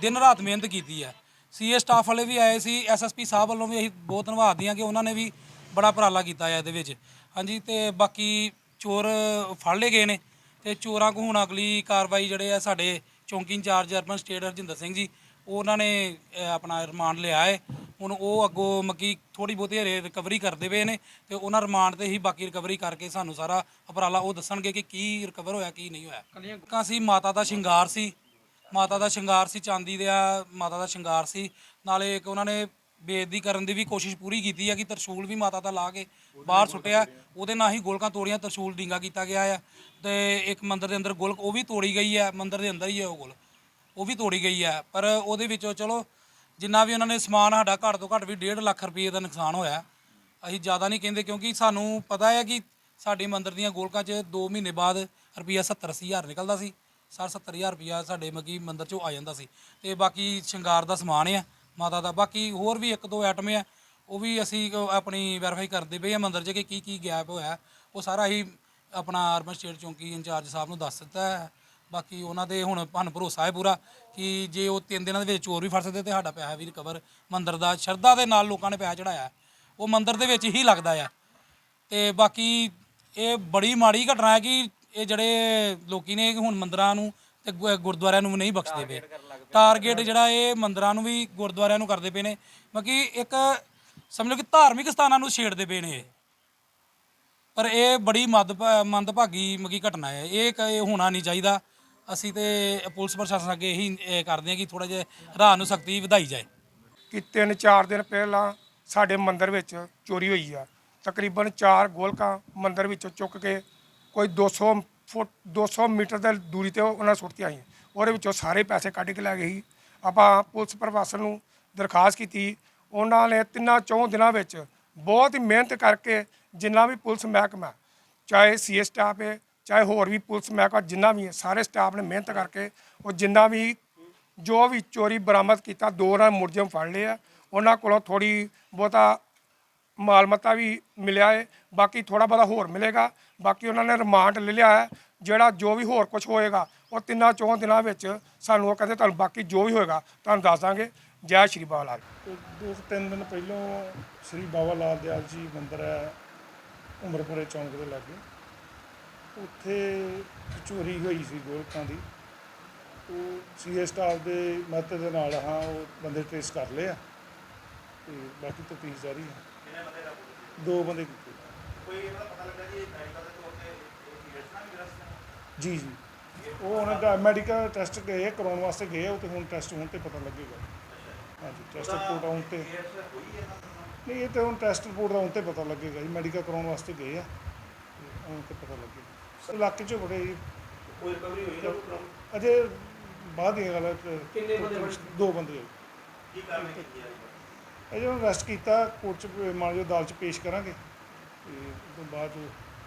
ਦਿਨ ਰਾਤ ਮਿਹਨਤ ਕੀਤੀ ਹੈ। ਸੀਏ ਸਟਾਫ ਵਾਲੇ ਵੀ ਆਏ ਸੀ ਐਸਐਸਪੀ ਸਾਹਿਬ ਵੱਲੋਂ ਵੀ ਅਸੀਂ ਬਹੁਤ ਧੰਨਵਾਦੀ ਹਾਂ ਕਿ ਉਹਨਾਂ ਨੇ ਵੀ ਬੜਾ ਉਪਰਾਲਾ ਕੀਤਾ ਹੈ ਇਹਦੇ ਵਿੱਚ। ਹਾਂਜੀ ਤੇ ਬਾਕੀ ਚੋਰ ਫੜ ਲਏ ਗਏ ਨੇ ਤੇ ਚੋਰਾਂ ਕੋ ਹੁਣ ਅਗਲੀ ਕਾਰਵਾਈ ਜਿਹੜੇ ਆ ਸਾਡੇ ਚੌਂਕੀ incharge urban state Harjinder Singh ji ਉਹ ਉਹਨਾਂ ਨੇ ਆਪਣਾ ਰਿਮਾਂਡ ਲਿਆ ਹੈ। ਹੁਣ ਉਹ ਅੱਗੋਂ ਮੱਕੀ ਥੋੜੀ ਬਹੁਤੀ ਹਰੇ ਰਿਕਵਰੀ ਕਰਦੇ ਪਏ ਨੇ ਤੇ ਉਹਨਾਂ ਰਿਮਾਂਡ ਤੇ ਹੀ ਬਾਕੀ ਰਿਕਵਰੀ ਕਰਕੇ ਸਾਨੂੰ ਸਾਰਾ ਉਪਰਾਲਾ ਉਹ ਦੱਸਣਗੇ ਕਿ ਕੀ ਰਿਕਵਰ ਹੋਇਆ ਕੀ ਨਹੀਂ ਹੋਇਆ। ਕੱਲੀਆਂ ਸੀ ਮਾਤਾ ਦਾ ਸ਼ਿੰਗਾਰ ਸੀ ਮਾਤਾ ਦਾ ਸ਼ਿੰਗਾਰ ਸੀ, ਚਾਂਦੀ ਦਾ ਮਾਤਾ ਦਾ ਸ਼ਿੰਗਾਰ ਸੀ। ਨਾਲੇ ਇੱਕ ਉਹਨਾਂ ਨੇ ਬੇਇੱਜ਼ਤੀ ਕਰਨ ਦੀ ਵੀ ਕੋਸ਼ਿਸ਼ ਪੂਰੀ ਕੀਤੀ ਹੈ ਕਿ ਤਰਸ਼ੂਲ ਵੀ ਮਾਤਾ ਦਾ ਲਾ ਕੇ ਬਾਹਰ ਸੁੱਟਿਆ। ਉਹਦੇ ਨਾਲ ਹੀ ਗੋਲਕਾਂ ਤੋੜੀਆਂ, ਤਰਸ਼ੂਲ ਡਿੰਗਾ ਕੀਤਾ ਗਿਆ ਆ। ਤੇ ਇੱਕ ਮੰਦਰ ਦੇ ਅੰਦਰ ਗੋਲਕ, ਉਹ ਵੀ ਤੋੜੀ ਗਈ ਹੈ ਮੰਦਰ ਦੇ ਅੰਦਰ ਹੀ ਹੈ ਉਹ ਗੋਲ ਉਹ ਵੀ ਤੋੜੀ ਗਈ ਹੈ ਪਰ ਉਹਦੇ ਵਿੱਚੋਂ ਚਲੋ, ਜਿੰਨਾ ਵੀ ਉਹਨਾਂ ਨੇ ਸਮਾਨ ਸਾਡਾ ਘੱਟ ਤੋਂ ਘੱਟ ਵੀ 1.5 ਲੱਖ ਰੁਪਏ ਦਾ ਨੁਕਸਾਨ ਹੋਇਆ। ਅਸੀਂ ਜ਼ਿਆਦਾ ਨਹੀਂ ਕਹਿੰਦੇ ਕਿਉਂਕਿ ਸਾਨੂੰ ਪਤਾ ਹੈ ਕਿ ਸਾਡੇ ਮੰਦਰ ਦੀਆਂ ਗੋਲਕਾਂ 'ਚ 2 ਮਹੀਨੇ ਬਾਅਦ ਰੁਪਈਆ 70 ਅੱਸੀ ਹਜ਼ਾਰ ਨਿਕਲਦਾ ਸੀ। 60 70000 ਰੁਪਈਆ ਸਾਡੇ ਮਗੀ ਮੰਦਿਰ 'ਚੋਂ ਆ ਜਾਂਦਾ ਸੀ। ਤੇ ਬਾਕੀ ਸ਼ਿੰਗਾਰ ਦਾ ਸਮਾਨ ਆ, ਮਾਤਾ ਦਾ। ਬਾਕੀ ਹੋਰ ਵੀ ਇੱਕ ਦੋ ਆਈਟਮ ਆ, ਉਹ ਵੀ ਅਸੀਂ ਕ- ਆਪਣੀ ਵੈਰੀਫਾਈ ਕਰਦੇ ਪਏ ਆ ਮੰਦਿਰ 'ਚ ਕਿ ਕੀ ਕੀ ਗੈਪ ਹੋਇਆ। ਉਹ ਸਾਰਾ ਹੀ ਆਪਣਾ ਅਰਬਨ ਸਟੇਟ ਚੌਂਕੀ ਇੰਚਾਰਜ ਸਾਹਿਬ ਨੂੰ ਦੱਸ ਦਿੱਤਾ ਹੈ। ਬਾਕੀ ਉਹਨਾਂ ਦੇ ਹੁਣ ਸਾਨੂੰ ਭਰੋਸਾ ਹੈ ਪੂਰਾ ਕਿ ਜੇ ਉਹ ਤਿੰਨ ਦਿਨਾਂ ਦੇ ਵਿੱਚ ਚੋਰ ਵੀ ਫੜ ਸਕਦੇ ਤੇ ਸਾਡਾ ਪੈਸਾ ਵੀ ਰਿਕਵਰ ਮੰਦਿਰ ਦਾ ਸ਼ਰਧਾ ਦੇ ਨਾਲ ਲੋਕਾਂ ਨੇ ਪੈਸਾ ਚੜਾਇਆ ਉਹ ਮੰਦਿਰ ਦੇ ਵਿੱਚ ਹੀ ਲੱਗਦਾ ਆ। ਤੇ ਬਾਕੀ ਇਹ ਬੜੀ ਮਾੜੀ ਘਟਨਾ ਹੈ ਕਿ ਇਹ ਜਿਹੜੇ ਲੋਕੀ ਨੇ ਹੁਣ ਮੰਦਰਾਂ ਨੂੰ ਤੇ ਗੁ- ਗੁਰਦੁਆਰਿਆਂ ਨੂੰ ਵੀ ਨਹੀਂ ਬਖਸ਼ਦੇ ਪਏ। ਟਾਰਗੇਟ ਜਿਹੜਾ ਇਹ ਮੰਦਰਾਂ ਨੂੰ ਵੀ ਗੁਰਦੁਆਰਿਆਂ ਨੂੰ ਕਰਦੇ ਪਏ ਨੇ। ਬਾਕੀ ਇੱਕ ਸਮਝ ਲਓ ਕਿ ਧਾਰਮਿਕ ਸਥਾਨਾਂ ਨੂੰ ਛੇੜਦੇ ਪਏ ਨੇ ਇਹ। ਪਰ ਇਹ ਬੜੀ ਮਦ ਮੰਦਭਾਗੀ ਮਗੀ ਘਟਨਾ ਹੈ। ਇਹ ਕ- ਇਹ ਹੋਣਾ ਨਹੀਂ ਚਾਹੀਦਾ। ਅਸੀਂ ਤੇ ਪੁਲਿਸ ਪ੍ਰਸ਼ਾਸਨ ਅੱਗੇ ਇਹੀ ਇਹ ਕਰਦੇ ਹਾਂ ਕਿ ਥੋੜਾ ਜਿਹਾ ਰਾਹ ਨੂੰ ਸਖਤੀ ਵਧਾਈ ਜਾਏ। ਕਿ ਤਿੰਨ ਚਾਰ ਦਿਨ ਪਹਿਲਾਂ ਸਾਡੇ ਮੰਦਿਰ ਵਿੱਚ ਚੋਰੀ ਹੋਈ ਆ। ਤਕਰੀਬਨ 4 ਗੋਲਕਾਂ ਮੰਦਿਰ ਵਿੱਚੋਂ ਚੁੱਕ ਕੇ ਕੋਈ 200 ਫੁੱਟ 200 ਮੀਟਰ ਦੀ ਦੂਰੀ ਤੇ ਉਹਨਾਂ ਸੁੱਟਤੀਆਂ ਸੀ। ਉਹਦੇ ਵਿੱਚੋਂ ਸਾਰੇ ਪੈਸੇ ਕੱਢ ਕੇ ਲੈ ਗਏ ਸੀ। ਆਪਾਂ ਪੁਲਿਸ ਪ੍ਰਸ਼ਾਸਨ ਨੂੰ ਦਰਖਾਸਤ ਕੀਤੀ। ਉਹਨਾਂ ਨੇ ਤਿੰਨਾਂ ਚੌਂ ਦਿਨਾਂ ਵਿੱਚ ਬਹੁਤ ਹੀ ਮਿਹਨਤ ਕਰਕੇ ਜਿੰਨਾ ਵੀ ਪੁਲਿਸ ਮਹਿਕਮਾ, ਚਾਹੇ ਸੀ ਸਟਾਫ ਹੈ, ਚਾਹੇ ਹੋਰ ਵੀ ਪੁਲਿਸ ਮਹਿਕਮਾ, ਜਿੰਨਾ ਵੀ ਹੈ, ਸਾਰੇ ਸਟਾਫ ਨੇ ਮਿਹਨਤ ਕਰਕੇ ਉਹ ਜਿੰਨਾ ਵੀ ਜੋ ਵੀ ਚੋਰੀ ਬਰਾਮਦ ਕੀਤਾ, ਦੋ ਨਾਲ ਮੁਰਜਮ ਫੜ ਲਏ ਆ। ਉਹਨਾਂ ਕੋਲੋਂ ਥੋੜੀ ਬਹੁਤਾ ਮਾਲਮਤਾ ਵੀ ਮਿਲਿਆ ਹੈ ਬਾਕੀ ਥੋੜਾ ਬਹੁਤਾ ਹੋਰ ਮਿਲੇਗਾ। ਬਾਕੀ ਉਹਨਾਂ ਨੇ ਰਿਮਾਂਡ ਲੈ ਲਿਆ ਹੈ, ਜਿਹੜਾ ਜੋ ਵੀ ਹੋਰ ਕੁਝ ਹੋਏਗਾ, ਉਹ ਤਿੰਨਾਂ ਚੌਂ ਦਿਨਾਂ ਵਿੱਚ ਸਾਨੂੰ ਉਹ ਕਹਿੰਦੇ ਤੁਹਾਨੂੰ ਬਾਕੀ ਜੋ ਵੀ ਹੋਏਗਾ, ਤੁਹਾਨੂੰ ਦੱਸ ਦਾਂਗੇ। ਜੈ ਸ਼੍ਰੀ ਬਾਬਾ ਲਾਲ। ਦੋ ਤਿੰਨ ਦਿਨ ਪਹਿਲਾਂ ਸ੍ਰੀ ਬਾਬਾ ਲਾਲ ਦਿਆਲ ਜੀ ਮੰਦਿਰ ਹੈ, ਉਮਰਪੁਰੇ ਚੌਂਕ ਦੇ ਲਾਗੇ। ਉੱਥੇ ਚੋਰੀ ਹੋਈ ਸੀ ਗੋਲਕਾਂ ਦੀ। ਉਹ ਸੀਏ ਸਟਾਫ ਦੇ ਮਦਦ ਦੇ ਨਾਲ ਹਾਂ, ਉਹ ਬੰਦੇ ਟ੍ਰੇਸ ਕਰ ਲਏ ਆ। ਤੇ ਬਾਕੀ ਤਫਤੀਸ਼ ਜਾਰੀ ਹੈ ਦੋ ਬੰਦੇ ਕੀਤੇ। ਜੀ ਜੀ। ਉਹ ਉਹਨਾਂ ਦਾ ਮੈਡੀਕਲ ਟੈਸਟ ਗਏ ਆ, ਕਰਾਉਣ ਵਾਸਤੇ ਗਏ ਆ, ਉਹ ਤੇ ਹੁਣ ਟੈਸਟ ਹੋਣ ਤੇ ਪਤਾ ਲੱਗੇਗਾ। ਹਾਂਜੀ ਟੈਸਟ ਰਿਪੋਰਟ ਆਉਣ ਤੇ। ਨਹੀਂ ਇਹ ਤੇ ਹੁਣ ਟੈਸਟ ਰਿਪੋਰਟ ਆਉਣ ਤੇ ਪਤਾ ਲੱਗੇਗਾ ਜੀ ਮੈਡੀਕਲ ਕਰਾਉਣ ਵਾਸਤੇ ਗਏ ਆ। ਆਉਣ ਤੇ ਪਤਾ ਲੱਗੇਗਾ। ਇਲਾਕੇ 'ਚ ਬੜੇ ਕੋਈ ਰਿਕਵਰੀ ਹੋਈ ਅਜੇ ਬਾਅਦ ਦੀ ਗੱਲ ਹੈ ਕਿ ਕਿੰਨੇ ਬੰਦੇ ਦੋ ਬੰਦੇ ਹੋਏ ਕੀ ਕਾਰਵਾਈ ਕੀਤੀ ਅਜੇ ਉਹਨੂੰ ਅਰੈਸਟ ਕੀਤਾ ਕੋਰਟ 'ਚ ਮਾਨਜੋ ਅਦਾਲਤ 'ਚ ਪੇਸ਼ ਕਰਾਂਗੇ। ਤੇ ਉਸ ਤੋਂ ਬਾਅਦ